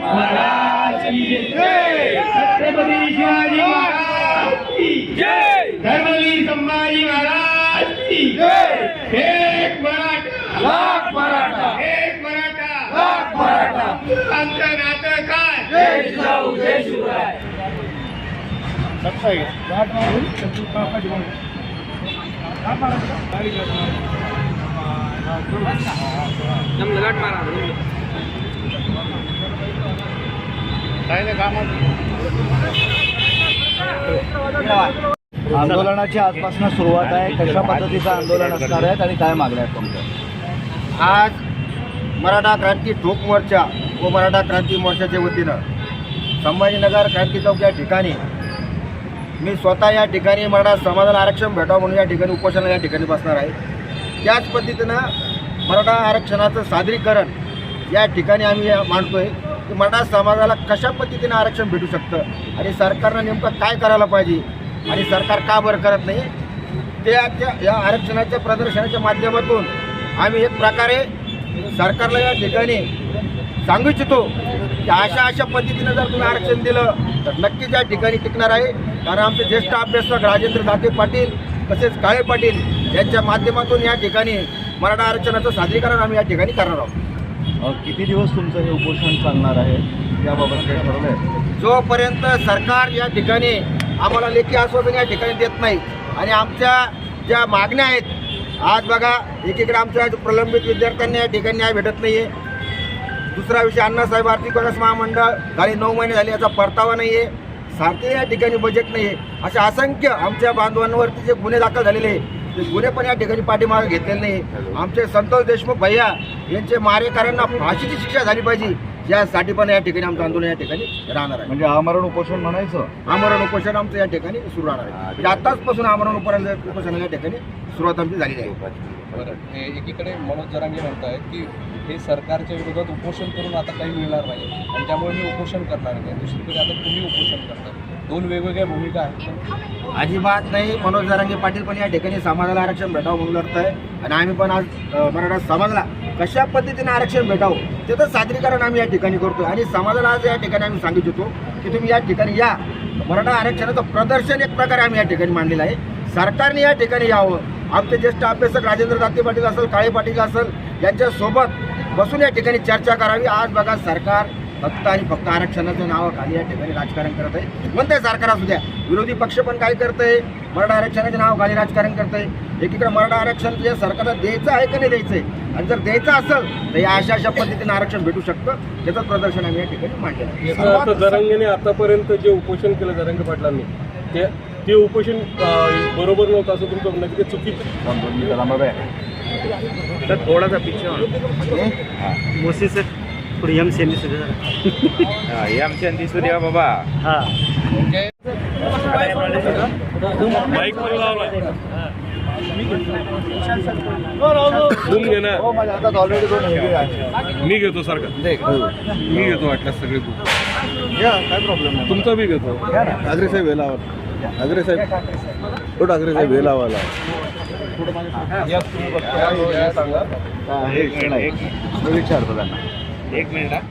महाराज की जय। छत्रपती शिवाजी महाराज की जय। धर्मवीर संभाजी महाराज की जय। एक मराठा। लाख मराठा। एक मराठा। लाख मराठा। आमचं नातं काय? जय जिजाऊ जय शिवराय। आंदोलनाची आजपासून सुरुवात आहे. कशा पद्धतीचं आंदोलन असणार आहे आणि काय मागण्या आहेत तुमच्या? आज मराठा क्रांती ठोक मोर्चा व मराठा क्रांती मोर्चाच्या वतीनं संभाजीनगर क्रांती चौक या ठिकाणी मी स्वतः या ठिकाणी मराठा समाजाला आरक्षण भेटावं म्हणून या ठिकाणी उपोषणाला या ठिकाणी बसणार आहे. त्याच पद्धतीनं मराठा आरक्षणाचं सादरीकरण या ठिकाणी आम्ही मांडतोय. मराठा समाजाला कशा पद्धतीनं आरक्षण भेटू शकतं? आणि सरकारनं नेमकं काय करायला पाहिजे? आणि सरकार का बरं करत नाही? त्या त्या या आरक्षणाच्या प्रदर्शनाच्या माध्यमातून आम्ही एक प्रकारे सरकारला या ठिकाणी सांगू इच्छितो की अशा अशा पद्धतीनं जर तुम्ही आरक्षण दिलं तर नक्कीच या ठिकाणी टिकणार आहे. कारण आमचे ज्येष्ठ अभ्यासक राजेंद्र दाते पाटील तसेच काळे पाटील यांच्या माध्यमातून या ठिकाणी मराठा आरक्षणाचं सादरीकरण आम्ही या ठिकाणी करणार आहोत. किती दिवस तुमचं हे उपोषण चालणार आहे? याबाबत काही ठरवलं आहे? जोपर्यंत सरकार या ठिकाणी आम्हाला लेखी आश्वासन या ठिकाणी देत नाही आणि आमच्या ज्या मागण्या आहेत आज बघा एकीकडे आमच्या प्रलंबित विद्यार्थ्यांना या ठिकाणी न्याय भेटत नाही आहे दुसरा विषय अण्णासाहेब आर्थिक विकास महामंडळ झाली नऊ महिने झाले याचा परतावा नाही आहे सारखे या ठिकाणी बजेट नाही आहे अशा असंख्य आमच्या बांधवांवरती जे गुन्हे दाखल झालेले आहे गुन्हे पण या ठिकाणी पाठीमागे घेतलेले नाही. आमचे संतोष देशमुख भैया यांचे मारेकऱ्यांना फाशीची शिक्षा झाली पाहिजे. यासाठी पण या ठिकाणी आमचं आंदोलन या ठिकाणी राहणार आहे. म्हणजे आमरण उपोषण म्हणायचं? आमरण उपोषण आमचं या ठिकाणी सुरू राहणार आहे. म्हणजे आताचपासून आमरण उपोषण उपोषणाला या ठिकाणी सुरुवात आमची झालेली आहे. बरं. हे एकीकडे मनोज जरांगे म्हणतायत की हे सरकारच्या विरोधात उपोषण करून आता काही मिळणार नाही. आणि त्यामुळे मी उपोषण करणार नाही. दुसरीकडे आता तुम्ही उपोषण करता दोन वेगवेगळ्या भूमिका आहेत. अजिबात नाही मनोज जरांगे पाटील पण या ठिकाणी समाजाला आरक्षण भेटावं म्हणून लढत आहे आणि आम्ही पण आज मराठा समाजाला कशा पद्धतीने आरक्षण भेटावं त्याचं सादरीकरण आम्ही या ठिकाणी करतो आणि समाजाला आज या ठिकाणी आम्ही सांगू होतो की तुम्ही या ठिकाणी या. मराठा आरक्षणाचं प्रदर्शन एक प्रकारे आम्ही या ठिकाणी मांडलेलं आहे. सरकारने या ठिकाणी यावं. आमचे ज्येष्ठ अभ्यासक राजेंद्र दाते पाटील असेल काळे पाटील असेल यांच्यासोबत बसून या ठिकाणी चर्चा करावी. आज बघा सरकार फक्त आणि फक्त आरक्षणाच्या नावाखाली या ठिकाणी राजकारण करत आहे. म्हणते सरकार असू द्या. विरोधी पक्ष पण काय करतंय? मराठा आरक्षणाच्या नावाखाली राजकारण करतंय. एकीकडे मराठा आरक्षण जे सरकारला द्यायचं आहे का नाही द्यायचं आणि जर द्यायचं असेल तर या अशा अशा पद्धतीने आरक्षण भेटू शकतं. त्याचं प्रदर्शन आम्ही या ठिकाणी आहे. अर्थ जरांगेने आतापर्यंत जे उपोषण केलं जरांगे पाटलांनी ते ते उपोषण बरोबर नव्हतं असं तुमचं म्हणणं आहे की ते चुकीचं दोन दोन मिनिटं थांबा बे. थोड़ा सा होना मुसी से थोड़ी हम से हे आमच्या दिसूया बाबा हाँ बाईक लावलाय घे ना हो मी घेतो सारखं मी घेतो वाटल्यास सगळे या काय प्रॉब्लेम नाही तुमचा बी घेतो ठाकरे साहेब वेलावर ठाकरे साहेब तो ठाकरे साहेब या सांगा विचारतो त्यांना एक मिनिट हा.